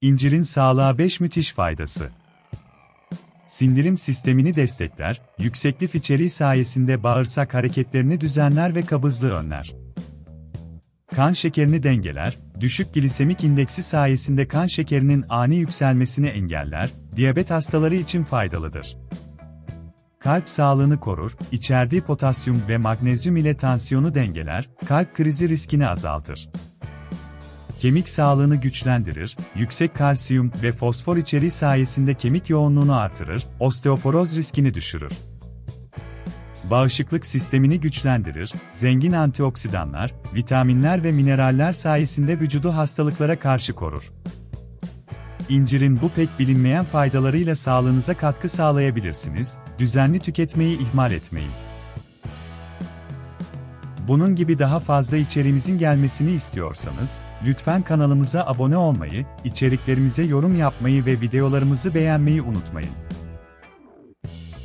İncirin sağlığa 5 müthiş faydası. Sindirim sistemini destekler, yüksek lif içeriği sayesinde bağırsak hareketlerini düzenler ve kabızlığı önler. Kan şekerini dengeler, düşük glisemik indeksi sayesinde kan şekerinin ani yükselmesini engeller, diyabet hastaları için faydalıdır. Kalp sağlığını korur, içerdiği potasyum ve magnezyum ile tansiyonu dengeler, kalp krizi riskini azaltır. Kemik sağlığını güçlendirir, yüksek kalsiyum ve fosfor içeriği sayesinde kemik yoğunluğunu artırır, osteoporoz riskini düşürür. Bağışıklık sistemini güçlendirir, zengin antioksidanlar, vitaminler ve mineraller sayesinde vücudu hastalıklara karşı korur. İncirin bu pek bilinmeyen faydalarıyla sağlığınıza katkı sağlayabilirsiniz, düzenli tüketmeyi ihmal etmeyin. Bunun gibi daha fazla içeriğimizin gelmesini istiyorsanız, lütfen kanalımıza abone olmayı, içeriklerimize yorum yapmayı ve videolarımızı beğenmeyi unutmayın.